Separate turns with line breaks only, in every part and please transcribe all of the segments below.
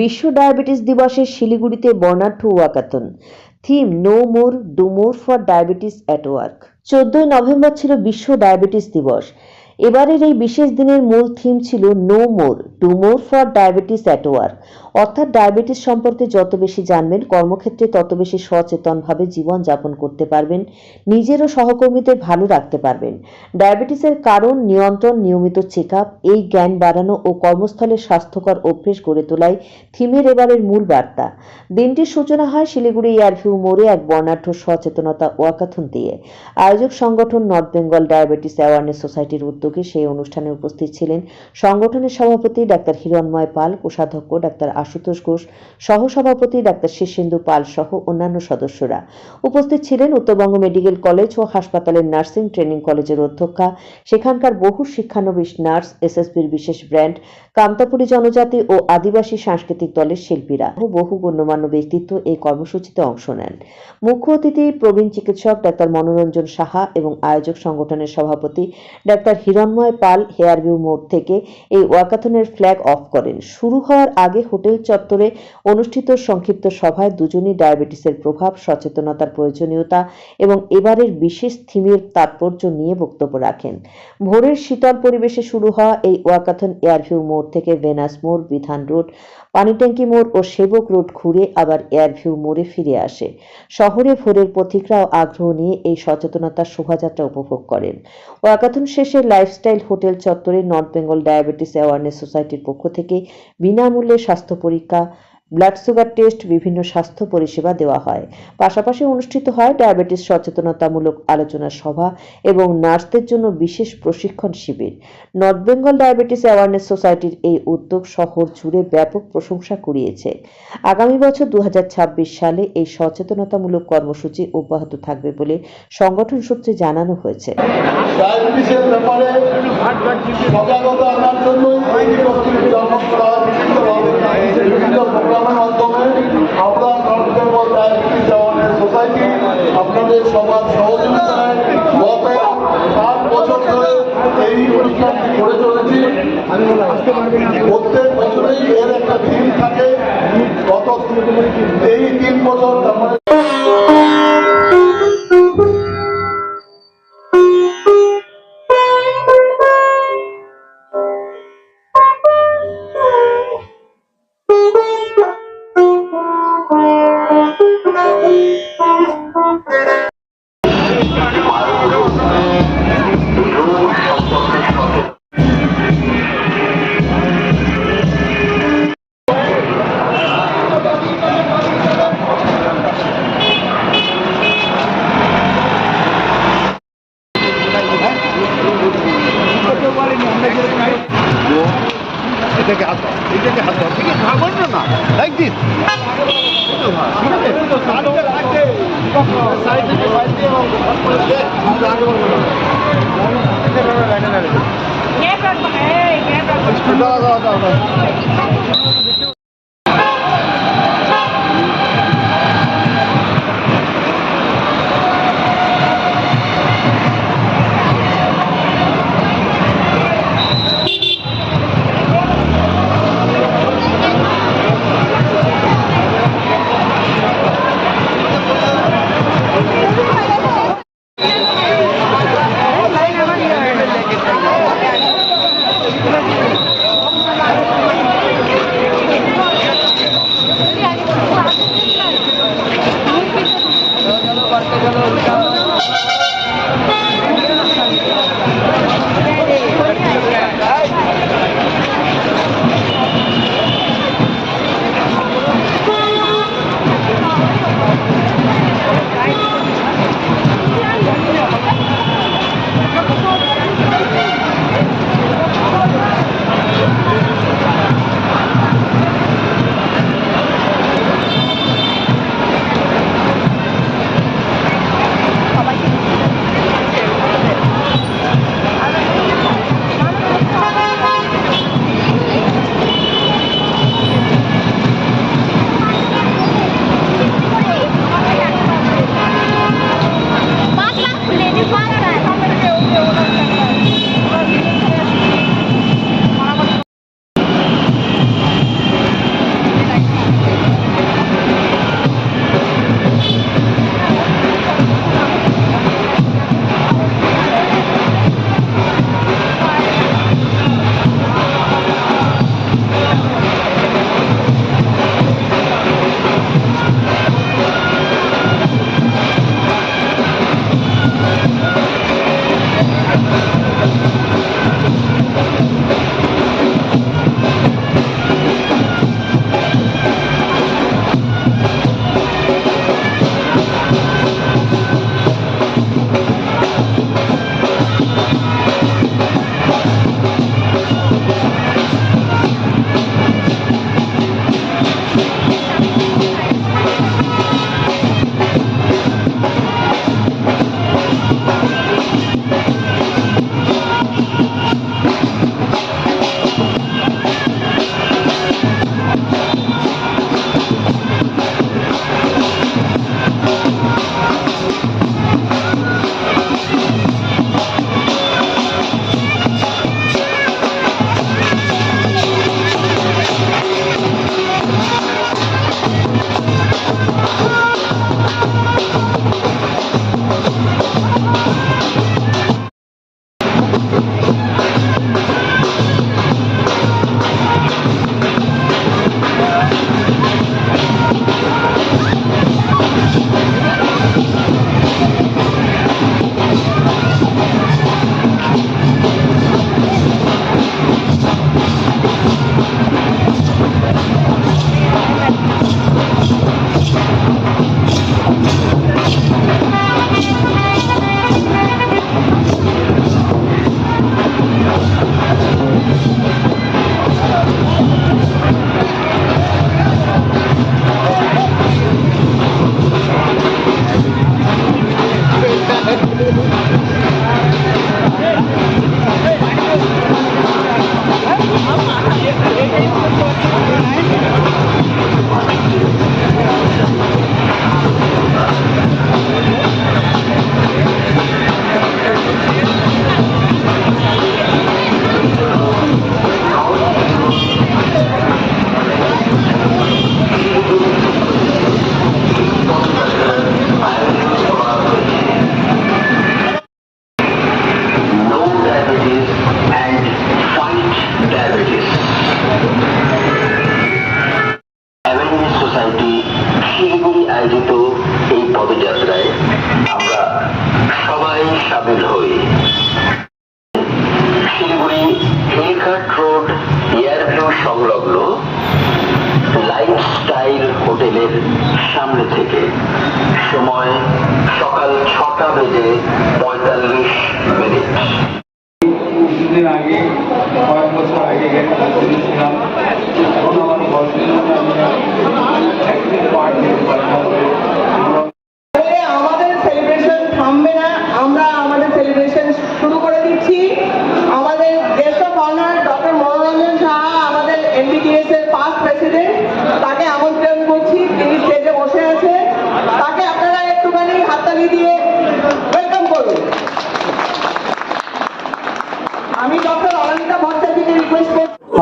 বিশ্ব ডায়াবেটিস দিবসে শিলিগুড়িতে বর্ণাঢ্য walkathon. Theme, know more, do more for diabetes at work. চোদ্দই নভেম্বর ছিল বিশ্ব ডায়াবেটিস দিবস। এবারের এই বিশেষ দিনের মূল থিম ছিল know more, do more for diabetes at work. অর্থাৎ ডায়াবেটিস সম্পর্কে যত বেশি জানবেন, কর্মক্ষেত্রে তত বেশি সচেতনভাবে জীবন যাপন করতে পারবেন, নিজের ও সহকর্মীদের ভালো রাখতে পারবেন। ডায়াবেটিসের কারণ, নিয়ন্ত্রণ, নিয়মিত চেক এই জ্ঞান বাড়ানো ও কর্মস্থলে স্বাস্থ্যকর অভ্যেস গড়ে তোলাই থিমের এবারের মূল বার্তা। দিনটির সূচনা হয় শিলিগুড়ি এয়ারভিউ মোড়ে এক বর্ণাঢ্য সচেতনতা ওয়াকাথন দিয়ে। আয়োজক সংগঠন নর্থ বেঙ্গল ডায়াবেটিস অ্যাওয়ারনেস সোসাইটির উদ্যোগে সেই অনুষ্ঠানে উপস্থিত ছিলেন সংগঠনের সভাপতি ডাক্তার হিরণময় পাল, কোষাধ্যক্ষ ডাক্তার আশুতোষ ঘোষ, সহসভাপতি ডাক্তার শীর্ষেন্দু পাল সহ অন্যান্য সদস্যরা। উপস্থিত ছিলেন উত্তরবঙ্গ মেডিকেল কলেজ ও হাসপাতালের নার্সিং ট্রেনিং কলেজের অধ্যক্ষা, সেখানকার বহু শিক্ষানবিশ নার্স এসএসবির বিশেষ ব্র্যান্ড কামতাপুরী জনজাতি ও আদিবাসী সাংস্কৃতিক দলের শিল্পীরা বহু গণ্যমান্য ব্যক্তিত্ব এই কর্মসূচিতে অংশ নেন। মুখ্য অতিথি প্রবীণ চিকিৎসক ডাক্তার মনোরঞ্জন সাহা এবং আয়োজক সংগঠনের সভাপতি ডাক্তার হিরণময় পাল হেয়ারভিউ মোড় থেকে এই ওয়াকাথনের ফ্ল্যাগ অফ করেন। শুরু হওয়ার আগে হোটেল চত্বরে অনুষ্ঠিত সংক্ষিপ্ত সভায় দুজনই ডায়াবেটিসের প্রভাব, সচেতনতার প্রয়োজনীয়তা এবং এবারের বিশেষ থিমের তাৎপর্য নিয়ে বক্তব্য রাখেন। ভোরের শীতল পরিবেশে শুরু হওয়া এই ওয়াকাথন এয়ারভিউ মোড় থেকে ভেনাস মোড়, বিধান রোড পানিট্যাঙ্কি মোড় ও সেবক রোড ঘুরে আবার এয়ারভিউ মোড়ে ফিরে আসে। শহরে ভোরের পথিকরাও আগ্রহ নিয়ে এই সচেতনতার শোভাযাত্রা উপভোগ করেন। ওয়াকাথন শেষে লাইফস্টাইল হোটেল চত্বরে নর্থ বেঙ্গল ডায়াবেটিস অ্যাওয়ারনেস সোসাইটির পক্ষ থেকে বিনামূল্যে স্বাস্থ্য পরীক্ষা ব্লাড সুগার টেস্ট, বিভিন্ন স্বাস্থ্য পরিষেবা দেওয়া হয়। পাশাপাশি অনুষ্ঠিত হয় ডায়াবেটিস সচেতনতামূলক আলোচনা সভা এবং নার্সদের জন্য বিশেষ প্রশিক্ষণ শিবির। নর্থ বেঙ্গল ডায়াবেটিস অ্যাওয়ারনেস সোসাইটির এই উদ্যোগ শহর জুড়ে ব্যাপক প্রশংসা কুড়িয়েছে। আগামী বছর দু হাজার ছাব্বিশ সালে এই সচেতনতামূলক কর্মসূচি অব্যাহত থাকবে বলে সংগঠন সূত্রে জানানো হয়েছে।
আনার উদযাপন করা প্রোগ্রামের মাধ্যমে আমরা north Bengal diabetes awareness society আপনাদের সবার সহযোগিতায় গত সাত বছর ধরে এই অনুষ্ঠানটি করে চলেছি। প্রত্যেক বছরেই এর একটা থিম থাকে। গত এই তিন বছর তার
Hey, camera. Camera. শিলিগুড়ি আয়োজিত এই পদযাত্রায় আমরা সবাই সামিল হই।
Siliguri hill cart road Airview সংলগ্ন লাইফস্টাইল হোটেলের
সামনে থেকে সময় সকাল ছটা বেজে পঁয়তাল্লিশ মিনিট।
কিছুদিন আগে, কয়েক বছর আগে গেছিলাম আমার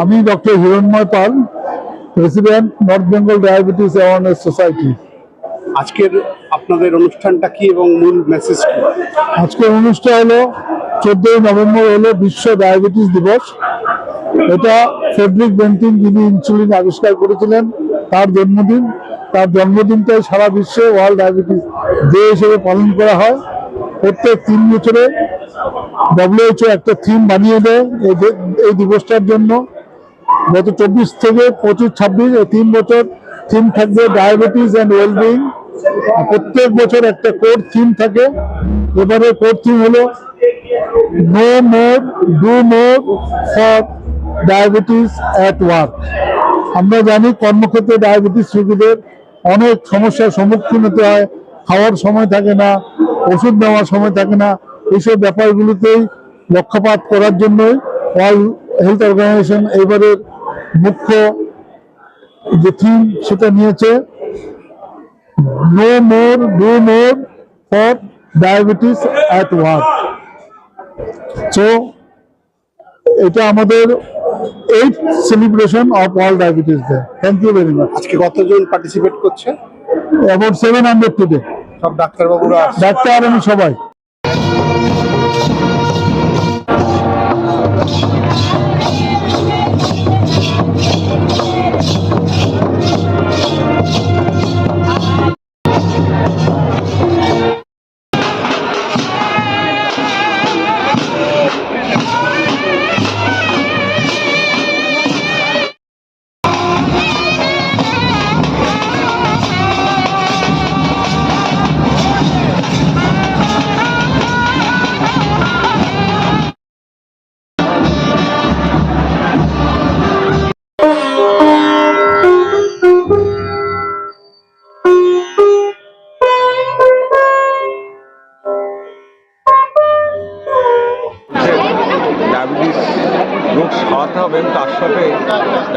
আমি
doctor
Hiranmoy Pal president north Bengal diabetes awareness society
আজকের আপনাদের অনুষ্ঠানটা কি এবং মূল মেসেজ কি?
আজকের অনুষ্ঠান হলো চোদ্দই নভেম্বর হলো বিশ্ব ডায়াবেটিস দিবস। এটা ফেডরিক বেন্টিন যিনি ইনসুলিন আবিষ্কার করেছিলেন তার জন্মদিন। তার জন্মদিনটাই সারা বিশ্বে ওয়ার্ল্ড ডায়াবেটিস ডে হিসেবে পালন করা হয়। প্রত্যেক তিন বছরে ডব্লিউএইচও একটা থিম বানিয়ে দেয় এই এই দিবসটার জন্য। গত চব্বিশ থেকে পঁচিশ, ছাব্বিশ তিন বছর থিম থাকবে ডায়াবেটিস অ্যান্ড ওয়েলবিং প্রত্যেক বছর একটা কোর থিম থাকে। এবারে কোর থিম হলো know more, do more for diabetes at work আমরা জানি কর্মক্ষেত্রে ডায়াবেটিস রোগীদের অনেক সমস্যার সম্মুখীন হতে হয়। খাওয়ার সময় থাকে না, ওষুধ নেওয়ার সময় থাকে না। এইসব ব্যাপারগুলোতেই লক্ষ্যপাত করার জন্যই ওয়ার্ল্ড হেলথ অর্গানাইজেশন এবারের মুখ্য যে থিম সেটা নিয়েছে know more do more for diabetes at work so এটা আমাদের eight celebration of world diabetes day thank you very much
আজকে কতজন পার্টিসিপেট করছে?
অ্যাবাউট সেভেন হান্ড্রেড টুডে
সব ডাক্তারবাবুরা
ডাক্তার আমি সবাই।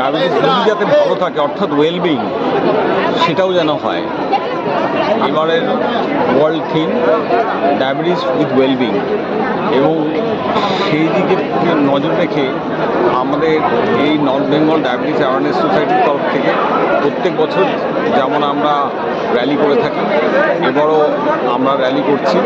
ডায়াবেটিস রোগী যাতে ভালো থাকে, অর্থাৎ ওয়েলবিং সেটাও যেন হয়। এবারের world theme diabetes with wellbeing এবং সেই দিকে নজর রেখে আমাদের এই নর্থ বেঙ্গল ডায়াবেটিস অ্যাওয়ারনেস সোসাইটির তরফ থেকে প্রত্যেক বছর যেমন আমরা র্যালি করে থাকি, এবারও আমরা র্যালি করছি।